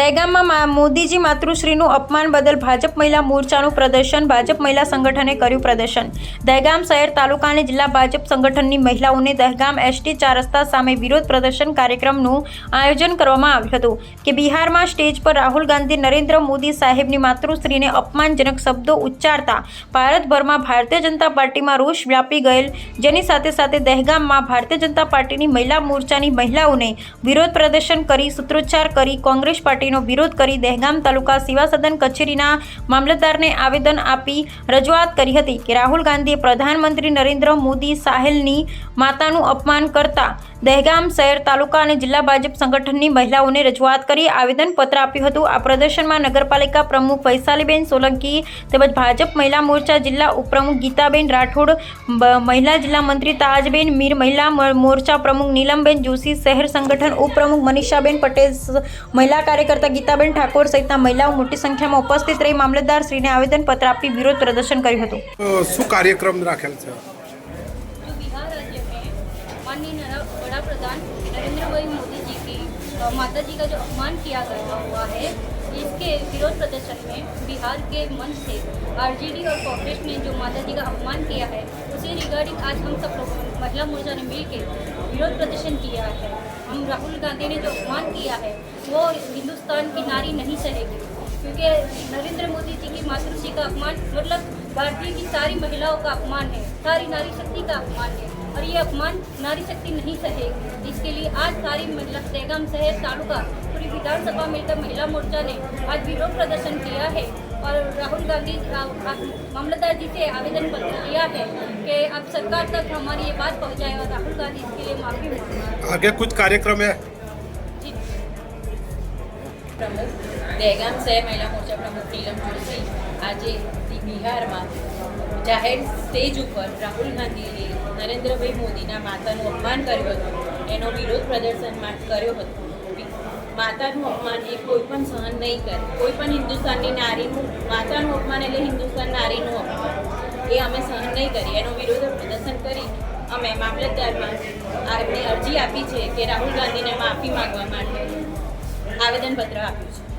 દહેગામમાં મોદીજી માતૃશ્રીનું અપમાન બદલ ભાજપ મહિલા મોરચાનું પ્રદર્શન, ભાજપ મહિલા સંગઠને કર્યું પ્રદર્શન. દહેગામ શહેર તાલુકા અને જિલ્લા ભાજપ સંગઠનની મહિલાઓને દહેગામ એસટી ચાર રસ્તા સામે વિરોધ પ્રદર્શન કાર્યક્રમનું આયોજન કરવામાં આવ્યું હતું કે બિહારમાં સ્ટેજ પર રાહુલ ગાંધી, નરેન્દ્ર મોદી સાહેબની માતૃશ્રીને અપમાનજનક શબ્દો ઉચ્ચારતા ભારતભરમાં ભારતીય જનતા પાર્ટીમાં રોષ વ્યાપી ગયેલ, જેની સાથે સાથે દહેગામમાં ભારતીય જનતા પાર્ટીની મહિલા મોરચાની મહિલાઓને વિરોધ પ્રદર્શન કરી સૂત્રોચ્ચાર કરી કોંગ્રેસ પાર્ટીનો વિરોધ કરી દહેગામ તાલુકા સેવા કચેરીના મામલતદારને આવેદન આપી રજૂઆત કરી હતી કે રાહુલ ગાંધીએ પ્રધાનમંત્રી નરેન્દ્ર મોદી સાહેલની માતાનું અપમાન કરતા દહેગામ શહેર તાલુકા અને જિલ્લા ભાજપ સંગઠનની મહિલાઓને રજૂઆત કરી આવેદનપત્ર આપ્યું હતું. આ પ્રદર્શનમાં નગરપાલિકા પ્રમુખ વૈશાલીબેન સોલંકી તેમજ ભાજપ મહિલા મોરચા જિલ્લા ઉપપ્રમુખ ગીતાબેન રાઠોડ મહિલા જિલ્લા મંત્રી તાજબેન મીર, મહિલા મોરચા પ્રમુખ નીલમબેન જોશી, શહેર સંગઠન ઉપપ્રમુખ મનીષાબેન પટેલ મહિલા મહિલા કાર્યકર્તા ગીતાબેન ઠાકોર સહિતના મહિલાઓ મોટી સંખ્યામાં ઉપસ્થિત રહી મામલતદાર શ્રીને આવેદનપત્ર આપી વિરોધ પ્રદર્શન કર્યું હતું અ, શું કાર્યક્રમ રાખેલ છે जो बिहार राज्य में माननीय नरा- बड़ा प्रधान नरेंद्र भाई मोदी जी की अ, माता जी का जो अपमान किया गया हुआ है इसके विरोध प्रदर्शन में बिहार के मंच से आरजेडी और कांग्रेस ने जो माता जी का अपमान किया है उसी रिगार्डिंग आज हम सब लोग महिला मोर्चा ने मिलकर विरोध प्रदर्शन किया है। हम राहुल गांधी ने जो अपमान किया है, वो हिंदुस्तान की नारी नहीं सहेगी क्योंकि नरेंद्र मोदी जी की मातृश्री का अपमान मतलब भारतीय की सारी महिलाओं का अपमान है, सारी नारी शक्ति का अपमान है। और ये अपमान नारी शक्ति नहीं सहेगी। इसके लिए आज सारी महिला दहगाम शहर तालुका, पूरी विधानसभा मिलकर महिला मोर्चा ने आज विरोध प्रदर्शन किया है। और राहुल गांधी रा- मामलतदार जी से आवेदन पत्र दिया है कि अब सरकार तक हमारी ये बात पहुंचाए और राहुल गांधी इसके लिए माफी मांगे आगे कुछ कार्यक्रम है जी પ્રમુખ દહેગામ શહેર મહિલા મોરચા પ્રમુખ નીલમ જોશી આજે તી- બિહારમાં જાહેર સ્ટેજ ઉપર રાહુલ ગાંધીએ નરેન્દ્રભાઈ મોદીના માતાનું અપમાન કર્યું હતું એનો વિરોધ પ્રદર્શન માટે કર્યો હતો બી- માતાનું અપમાન એ કોઈ પણ સહન નહીં કરે. કોઈ પણ હિન્દુસ્તાનની નારીનું, માતાનું અપમાન એટલે હિન્દુસ્તાન નારીનું અપમાન. એ અમે સહન નહીં કરીએ. એનો વિરોધ પ્રદર્શન કરી. અમે મામલતદારમાં આ અરજી આપી છે કે રાહુલ ગાંધીને માફી માંગવા માટે આવેદનપત્ર આપ્યું છે.